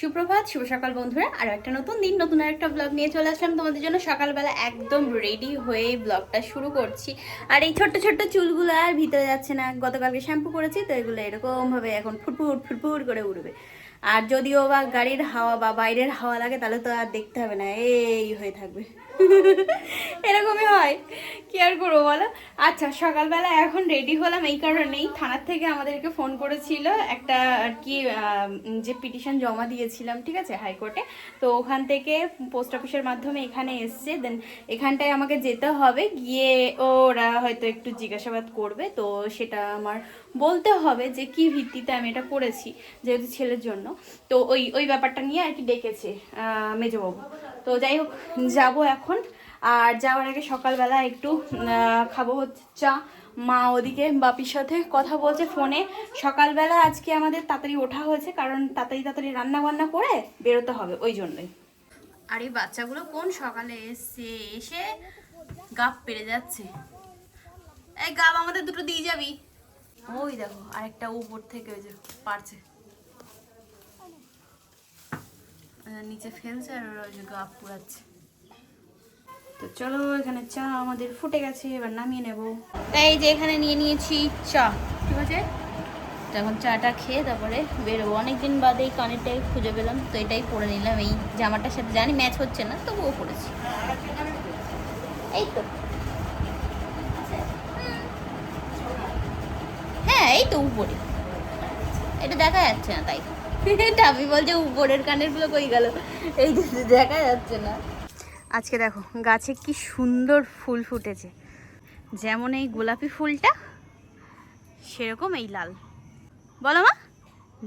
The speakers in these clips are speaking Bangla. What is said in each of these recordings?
সুপ্রভাত, শুভ সকাল বন্ধুরা। আর একটা নতুন দিন, নতুন আর একটা ব্লগ নিয়ে চলে আসলাম। তোমাদের জন্য সকালবেলা একদম রেডি হয়ে ব্লগটা শুরু করছি। আর এই ছোট্ট ছোট্ট চুলগুলো আর ভিতরে যাচ্ছে না। গতকালকে শ্যাম্পু করেছি, তো এগুলো এরকমভাবে এখন ফুটফুট ফুটফুট করে উঠবে আর যদিও বা গাড়ির হাওয়া বা বাইরের হাওয়া লাগে, তাহলে তো আর দেখতে হবে না, এই হয়ে থাকবে। এরকমই হয়। কি আর করব বলো? আচ্ছা সকালবেলা এখন রেডি হলাম এই কারণেই। থানার থেকে আমাদেরকে ফোন করেছিল একটা আর কি যে পিটিশন জমা দিয়েছিলাম, ঠিক আছে হাইকোর্টে তো ওখান থেকে পোস্ট অফিসের মাধ্যমে এখানে এসছে। দেন এখানটায় আমাকে যেতে হবে। গিয়ে ওরা হয়তো একটু জিজ্ঞাসাবাদ করবে। তো সেটা আমার বলতে হবে যে কি ভিত্তিতে আমি এটা করেছি, যেহেতু ছেলের জন্য। তো ওই ওই ব্যাপারটা নিয়ে আর কি ডেকেছে মেজবাবু। তো যাই হোক, যাব এখন। আর যাওয়ার আগে সকালবেলা একটু খাব হচ্ছে চা। মা ওদিকে বাপির সাথে কথা বলছে ফোনে। সকালবেলা আজকে আমাদের তাড়াতাড়ি ওঠা হয়েছে, কারণ তাড়াতাড়ি তাড়াতাড়ি রান্না বান্না করে বেরোতে হবে ওই জন্যই। আর এই বাচ্চাগুলো কোন সকালে এসছে? এসে গাপ পেরে যাচ্ছে। এই গাপ, আমাদের দুটো দিয়ে যাবি। ওই দেখো, আরেকটা উপর থেকে ওই যে পারছে। নিচে ফেলছে আর ওই যে গাপ পুরাচ্ছে তো চলো এখানে চা আমাদের ফুটে গেছে এবার নামিয়ে নেব। এই যে এখানে নিয়ে নিয়েছি চা। ঠিক আছে? এখন চাটা খেয়ে তারপরে বেরোবো। অনেকদিন বাদে এই কানেরটাই খুঁজে পেলাম তো এটাই পরে নিলাম। এই জামাটার সাথে জানি ম্যাচ হচ্ছে না তবুও পরেছি। এই তো। হ্যাঁ এই তো উপরে। এটা দেখা যাচ্ছে না তাই। টাবি বলছে উপরের কানেরগুলো কই গেল? এই দেখা যাচ্ছে না। আজকে দেখো, গাছে কি সুন্দর ফুল ফুটেছে। যেমন এই গোলাপি ফুলটা, সেরকম এই লাল। বলো মা,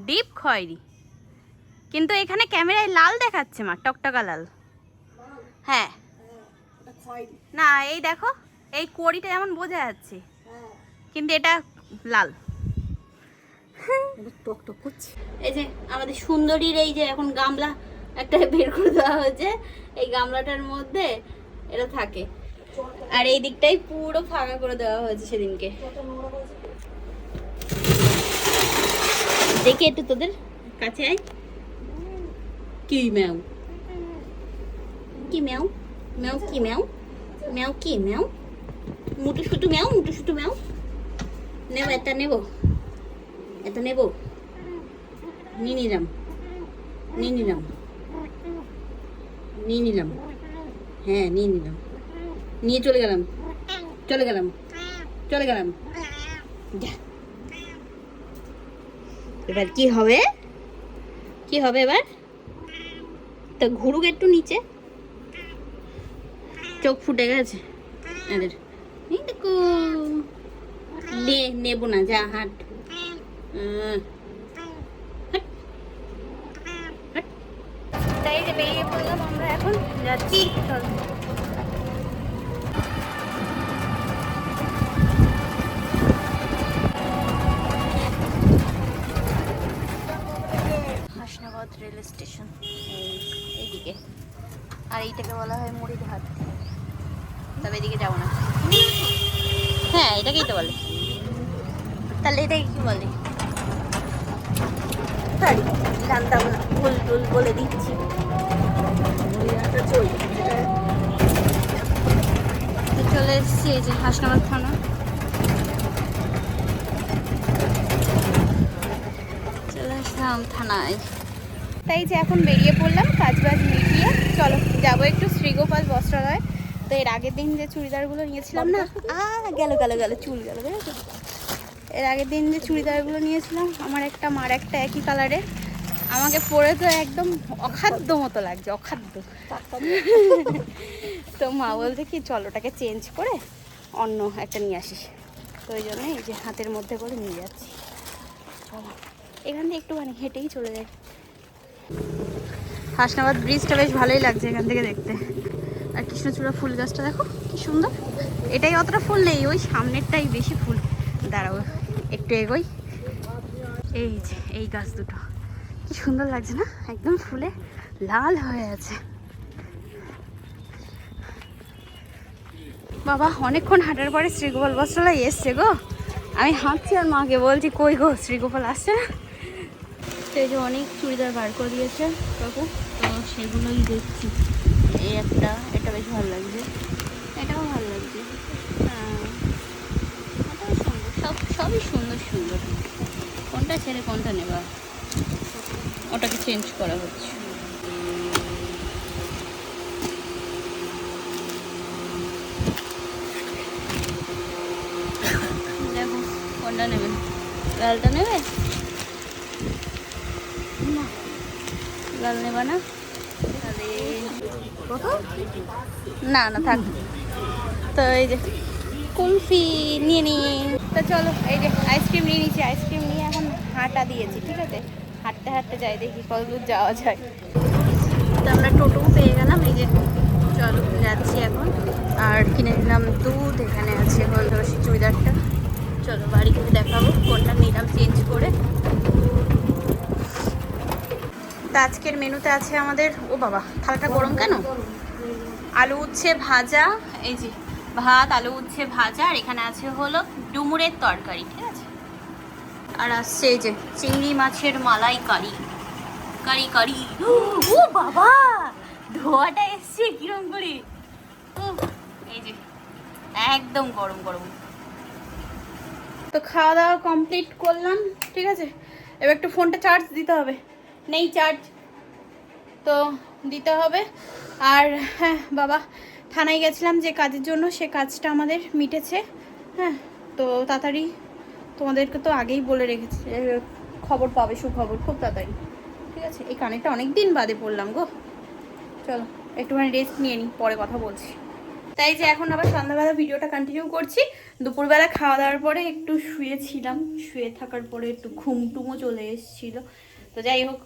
ডিপ খয়েরি। কিন্তু এখানে ক্যামেরায় লাল দেখাচ্ছে মা, টকটকা লাল। হ্যাঁ। না, এই দেখো, এই কড়িটা যেমন বোঝা যাচ্ছে, কিন্তু এটা লাল। এই যে আমাদের সুন্দরীর এই যে এখন গামলা একটা বের করে দেওয়া হয়েছে। এই গামলাটার মধ্যে এটা থাকে। আর এই দিকটাই পুরো ফাঁকা করে দেওয়া হয়েছে সেদিনকে। দেখি একটু তোদের কাছে আয়। কি ম্যাও কি ম্যাও ম্যাও কি ম্যাও ম্যাও কি ম্যাও মুটু সুটু ম্যাও মুটু সুটু ম্যাও নেব এটা নেব। এটা নেব। নিয়ে নিলাম। নিয়ে নিলাম। নিয়ে নিলাম। হ্যাঁ নিয়ে নিলাম। নিয়ে চলে গেলাম। চলে গেলাম। চলে গেলাম। যা। এবার কি হবে? কি হবে এবার? তো ঘুরুক একটু নিচে। চোখ ফুটে গেছে। এদের নেব না, যা, হাট। হাট। তাই যে বেরিয়ে পড়লাম আমরা এখন যাচ্ছি। চল। হাসনাবাদ রেল স্টেশন এই এইদিকে। আর এইটাকে বলা হয় মুড়িঘাট। তবে এদিকে যাব না। হ্যাঁ এটাকেই তো বলে। তাহলে এটাকে কি বলে? সরি না। ভুল টুল বলে দিচ্ছি। চলে এসেছি এই যে হাসনাবাদ থানা। চলে আসলাম থানায়। তাই যে এখন বেরিয়ে পড়লাম কাজ বাজ মিটিয়ে। চলো যাব একটু শ্রীগোপাল বস্ত্রালয়। তো এর আগের দিন যে চুড়িদারগুলো নিয়েছিলাম না? আ গেল গেল গেল চুল গেল এর আগের দিন যে চুড়িদারগুলো নিয়েছিলাম আমার একটা মার একটা একই কালারে আমাকে পরে তো একদম অখাদ্য মতো লাগছে, অখাদ্য। তো মা বলছে কি, চল ওটাকে চেঞ্জ করে অন্য একটা নিয়ে আসিস। তো ওই জন্য এই যে হাতের মধ্যে করে নিয়ে যাচ্ছি। এখান থেকে একটুখানি হেঁটেই চলে যাই। হাসনাবাদ ব্রিজটা বেশ ভালোই লাগছে এখান থেকে দেখতে। আর কৃষ্ণচূড়া ফুল গাছটা দেখো, কি সুন্দর। এটাই অতটা ফুল নেই, ওই সামনেরটাই বেশি ফুল। দাঁড়াও, একটু এগোই। এই যে, এই গাছ দুটো। কি সুন্দর লাগছে না? একদম ফুলে লাল হয়ে আছে। বাবা, অনেকক্ষণ হাঁটার পরে শ্রীগোপাল বস্ত্রালয় এসছে গো। আমি হাঁটছি আর মাকে বলছি, কই গো, শ্রীগোপাল আসছে না? এই যে অনেক চুড়িদার বার করে দিয়েছে কাকু তো সেগুলোই দেখছি। এই একটা, এটা বেশ ভালো লাগছে। এটাও ভালো লাগছে। হ্যাঁ সব, সবই সুন্দর সুন্দর। কোনটা ছেড়ে কোনটা নেবা? ওটাকে চেঞ্জ করা হচ্ছে। দেখো, কোনটা নেবে? লালটা নেবে? লাল নেবা না? না না, থাক। তো এই যে, কুলফি নিয়ে নিই। তো চলো, এই যে আইসক্রিম নিয়ে নিচ্ছি আইসক্রিম নিয়ে এখন হাঁটা দিয়েছি, ঠিক আছে? হাঁটতে হাঁটতে যাই, দেখি কত দূর যাওয়া যায়। তো আমরা টোটো পেয়ে গেলাম, এই যে চলো যাচ্ছি এখন। আর কিনে নিলাম দুধ, এখানে আছে হলদরসি চুড়িদারটা। চলো বাড়ি গিয়ে দেখাবো কোনটা নিলাম চেঞ্জ করে। তো আজকের মেনুতে আছে আমাদের, ও বাবা, থালাটা গরম কেন? আলু উচ্ছে ভাজা, এই যে ভাত, আলু উচ্ছে ভাজা, আর এখানে আছে হলো ডুমুরের তরকারি। আর আসছে এই যে চিংড়ি মাছের মালাই কারি। কারি কারি। ও বাবা! ধোয়াটা এসছে কিরম করে। এই যে, একদম গরম গরম। তো খাওয়া দাওয়া কমপ্লিট করলাম, ঠিক আছে? এবার একটু ফোনটা চার্জ দিতে হবে। নেই চার্জ তো দিতে হবে। আর হ্যাঁ বাবা, থানায় গেছিলাম যে কাজের জন্য, সে কাজটা আমাদের মিটেছে। হ্যাঁ তো তাড়াতাড়ি তোমাদেরকে তো আগেই বলে রেখেছি খবর পাবে, সুখবর, খুব তাড়াতাড়ি। ঠিক আছে? এই কানেরটা অনেক দিন বাদে পড়লাম গো। চলো, একটুখানি রেস্ট নিয়ে নিই পরে কথা বলছি। তাই যে এখন আবার সন্ধ্যাবেলা ভিডিওটা কন্টিনিউ করছি। দুপুরবেলা খাওয়া দাওয়ার পরে একটু শুয়েছিলাম। শুয়ে থাকার পরে একটু ঘুমটুমও চলে এসেছিল। তো যাই হোক,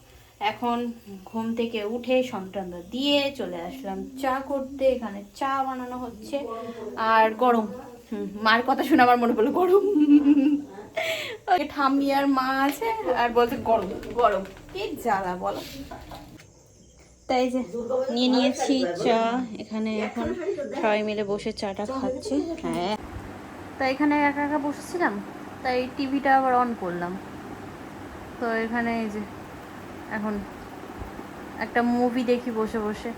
এখন ঘুম থেকে উঠে সন্তানটা দিয়ে চলে আসলাম চা করতে। এখানে চা বানানো হচ্ছে। আর গরম। মার কথা শুনে আমার মনে পড়ল, গরম। ওই ঠাম্মি আর মা আছে আর বলছে গরম গরম। কি জ্বালা বলো। তাই যে নিয়ে নিয়েছি চা এখানে এখন সবাই মিলে বসে চাটা খাচ্ছি। হ্যাঁ। তাই এখানে একা একা বসেছিলাম তাই টিভিটা আবার অন করলাম। তো এখানে এই যে এখন একটা মুভি দেখি বসে বসে।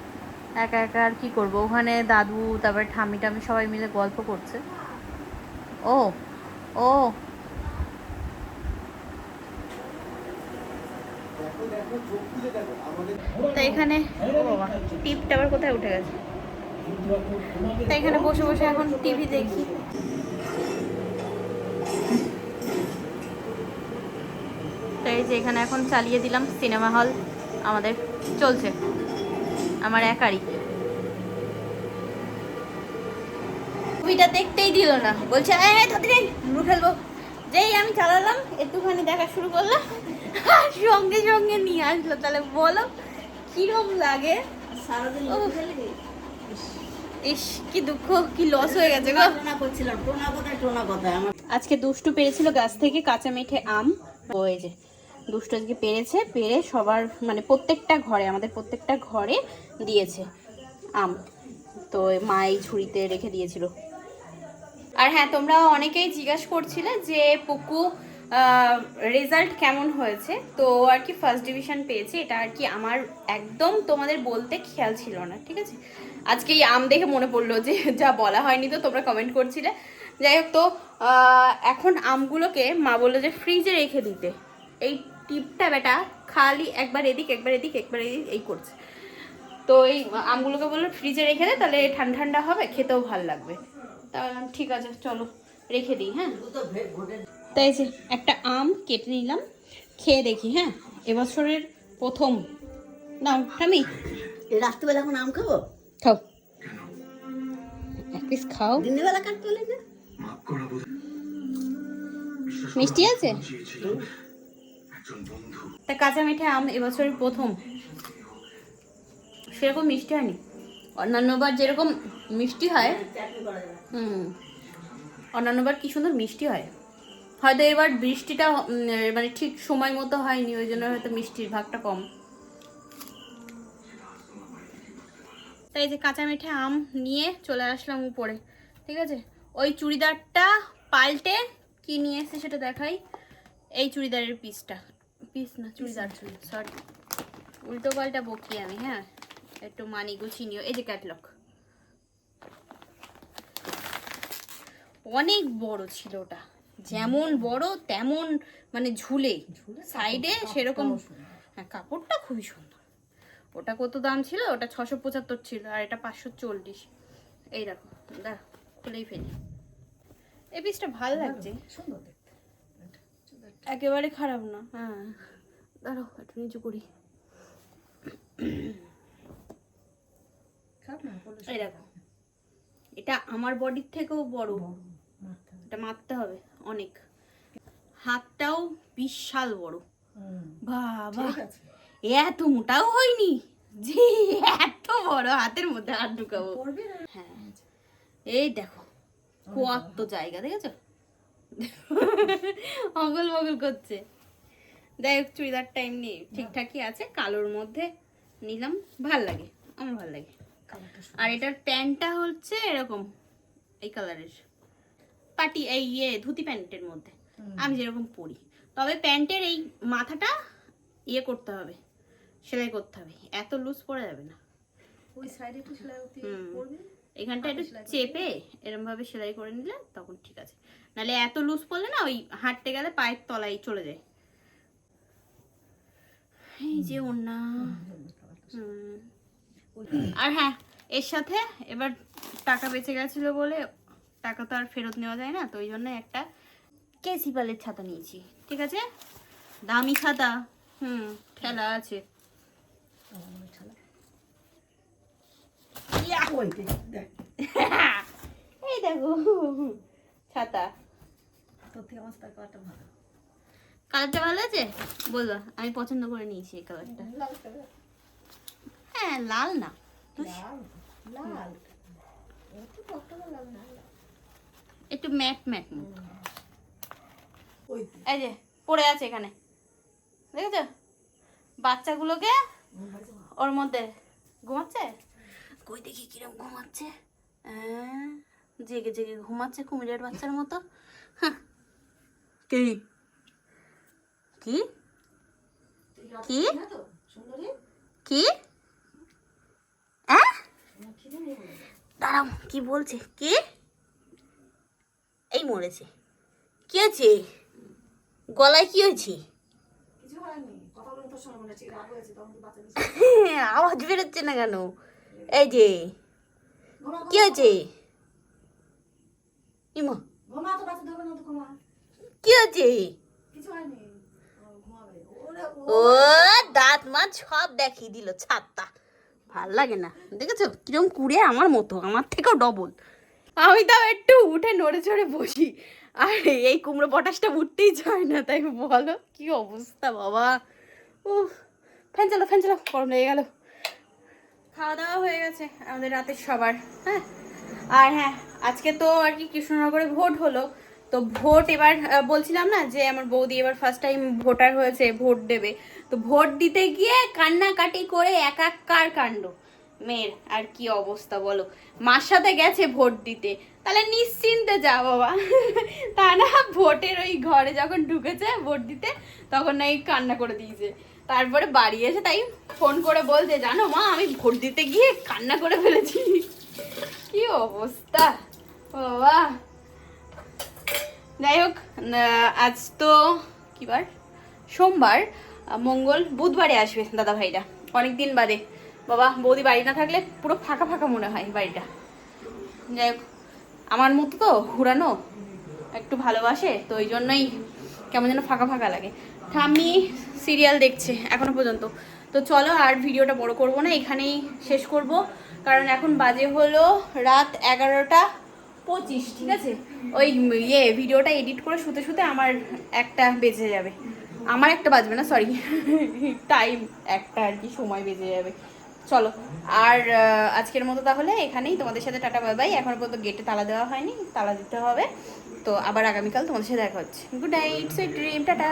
একা একা আর কি করব? ওখানে দাদু তারপরে ঠামি টামি সবাই মিলে গল্প করছে। ও ও। তো এখানে টিপটা আবার কোথায় উঠে গেছে? তো এখানে বসে বসে এখন টিভি দেখি। তো এই যে এখানে এখন চালিয়ে দিলাম সিনেমা হল। আমাদের চলছে। আমার একারই। মুভিটা দেখতেই দিল না। বলছে হ্যাঁ হ্যাঁ তাড়াতাড়ি ফেলব। যেই আমি চালালাম, একটুখানি দেখা শুরু করলাম সঙ্গে সঙ্গে নিয়ে আসলো। তাহলে বলো কিরম লাগে? ইস কি দুঃখ কি লস হয়ে গেছে গো। আজকে দুষ্টু পেরেছিল গাছ থেকে কাঁচা মেঠে আম। ওই যে দুষ্টু আজকে পেরেছে পেরে সবার মানে প্রত্যেকটা ঘরে আমাদের প্রত্যেকটা ঘরে দিয়েছে আম। তো মা এই ঝুড়িতে রেখে দিয়েছিল। আর হ্যাঁ তোমরা অনেকেই জিজ্ঞাসা করছিলে যে পুকু রেজাল্ট কেমন হয়েছে? তো আর কি ফার্স্ট ডিভিশন পেয়েছে, এটা আর কি আমার একদম তোমাদের বলতে খেয়াল ছিল না, ঠিক আছে? আজকে এই আম দেখে মনে পড়ল যে যা বলা হয়নি তো, তোমরা কমেন্ট করছিলে। যাই হোক তো এখন আমগুলোকে মা বলল যে ফ্রিজে রেখে দিতে। এই টিপটা বেটা খালি একবার এদিক একবার এদিক একবার এদিক, এই করছে। তো এই আমগুলোকে বলল ফ্রিজে রেখে দে, তাহলে ঠান্ডা ঠান্ডা হবে, খেতেও ভালো লাগবে। তা ঠিক আছে, চলো, রেখে দিই হ্যাঁ? তাই যে একটা আম কেটে নিলাম খেয়ে দেখি হ্যাঁ? এবছরের প্রথম। নাও আমি এই রাত্রিবেলা এখন আম খাব? খাও। এক পিস খাও। দিনবেলা বেলা কাটতে হলে না? মিষ্টি আছে? তা কাঁচা মিঠে আম এবছরের প্রথম। সেরকম মিষ্টি হয়নি। অন্যান্যবার যেরকম মিষ্টি হয় হুম। অন্যান্যবার কি সুন্দর মিষ্টি হয়। হয়তো এবার বৃষ্টিটা মানে ঠিক সময় মতো হয়নি, ওই জন্য হয়তো মিষ্টির ভাগটা কম। তাই যে কাঁচা মিঠে আম নিয়ে চলে আসলাম উপরে, ঠিক আছে? ওই চুড়িদারটা পাল্টে কি নিয়ে এসে সেটা দেখাই। এই চুড়িদারের পিসটা পিস না, চুড়িদার চুড়ি সরি উল্টো পাল্টা বকি আমি হ্যাঁ? একটু মানি গুছিয়ে নিও। এই যে ক্যাটলগ অনেক বড় ছিল ওটা। যেমন বড় তেমন মানে ঝুলে। সাইডে সেরকম হ্যাঁ কাপড়টা খুবই সুন্দর। ওটা কত দাম ছিল? ওটা ছশো পঁচাত্তর ছিল আর এটা পাঁচশো চল্লিশ। এই দেখো দেখ খুলেই ফেলি। এই পিসটা ভালো লাগছে। সুন্দর একেবারে খারাপ না হ্যাঁ। দাঁড়াও একটু নিচু করি। এই দেখো। এটা আমার বডির থেকেও বড়। এটা মারতে হবে। অনেক। হাতটাও বিশাল বড়। বাবা এত মোটাও হয়নি? যে এত বড় হাতের মধ্যে হাত ঢুকাবো। হ্যাঁ। এই দেখো কত জায়গা দেখেছ? অগল বগল করছে। যাই হোক চুড়িদারটা এমনি ঠিকঠাকই আছে কালোর মধ্যে নিলাম। ভালো লাগে আমার ভালো লাগে। আর এটার প্যান্টটা হচ্ছে এরকম এই কালারের পাটি এই ইয়ে ধুতি প্যান্টের মধ্যে। আমি যেরকম পরি। তবে প্যান্টের এই মাথাটা ইয়ে করতে হবে সেলাই করতে হবে। এত লুজ পরা যাবে না। ওই সাইডে একটু সেলাই এখানটা একটু চেপে এরম ভাবে সেলাই করে নিলে তখন ঠিক আছে। নাহলে এত লুজ পড়লে না ওই হাঁটতে গেলে পায়ের তলায় চলে যায়। এই যে ওনা। আর হ্যাঁ এর সাথে এবার টাকা বেঁচে গেছিল বলে টাকা তো আর ফেরত নেওয়া যায় না, তো ওই জন্য একটা কেসি পালের ছাতা নিয়েছি, ঠিক আছে? দামি ছাতা, হুম, ঠেলা আছে। এই দেখো, ছাতা। কালারটা ভালো আছে? বলবা, আমি পছন্দ করে নিয়েছি এই কালারটা। হ্যাঁ লাল না। লাল লাল। লাল না। একটু ম্যাট ম্যাট এই যে পড়ে আছে এখানে। দেখেছ? বাচ্চাগুলোকে ওর মধ্যে ঘুমাচ্ছে? কই দেখি কিরম ঘুমাচ্ছে? জেগে জেগে ঘুমাচ্ছে কুমিরের বাচ্চার মতো। কি? কি? কি? তো সুন্দরী কি। দাঁড়াও কি বলছে? কে? এই মরেছে। কি হয়েছে? গলায় কি হয়েছে। আওয়াজ বেরোচ্ছে না কেন? এই যে কি হয়েছে? ইমা। ঘুমা কি হয়েছে? ও ও। দাঁত মাছ সব দেখিয়ে দিল ছাত্তা। ভালো লাগে না। দেখেছ? কিরম কুড়ে আমার মতো আমার থেকেও ডবল আমি তাও একটু উঠে নড়ে চড়ে বসি। আর এই কুমড়ো পটাশটা উঠতেই চায় না, তাই বলো? কি অবস্থা বাবা? ও ফ্যান চালো ফ্যান চালো গরম লেগে গেল। খাওয়া দাওয়া হয়ে গেছে, আমাদের রাতের সবার হ্যাঁ? আর হ্যাঁ আজকে তো আর কি কৃষ্ণনগরে ভোট হলো। তো ভোট এবার বলছিলাম না যে আমার বৌদি এবার ফার্স্ট টাইম ভোটার হয়েছে, ভোট দেবে। তো ভোট দিতে গিয়ে কান্নাকাটি করে একাকার কাণ্ড? মেয়ের আর কি অবস্থা বলো? মার সাথে গেছে ভোট দিতে। তাহলে নিশ্চিন্তে যা বাবা। তা না, ভোটের ওই ঘরে যখন ঢুকেছে ভোট দিতে, তখন নাকি কান্না করে দিয়েছে। তারপরে বাড়ি এসে তাই ফোন করে বলছে, জানো মা, আমি ভোট দিতে গিয়ে কান্না করে ফেলেছি। কি অবস্থা? বাবা। যাই হোক আজ তো কি বার? সোমবার, মঙ্গল, বুধবারে আসবে দাদা ভাইরা অনেক দিন বাদে। বাবা, বৌদি বাড়ি না থাকলে পুরো ফাঁকা ফাঁকা মনে হয় বাড়িটা। যাই হোক, আমার মতো তো ঘুরানো একটু ভালোবাসে, তো ওই জন্যই কেমন যেন ফাঁকা ফাঁকা লাগে। ঠাম্মি সিরিয়াল দেখছে এখনও পর্যন্ত। তো চলো আর ভিডিওটা বড় করব না, এখানেই শেষ করব। কারণ এখন বাজে হলো রাত এগারোটা পঁচিশ, ঠিক আছে? ওই ইয়ে ভিডিওটা এডিট করে শুতে শুতে আমার একটা বেজে যাবে। আমার একটা বাজবে না সরি টাইম একটা আর কি, সময় বেজে যাবে। চলো। আর আজকের মতো তাহলে এখানেই। তোমাদের সাথে টাটা, বাই বাই। এখন পর্যন্ত গেটে তালা দেওয়া হয়নি, তালা দিতে হবে। তো আবার আগামীকাল তোমাদের সাথে দেখা হচ্ছে। Good night sweet dream tata.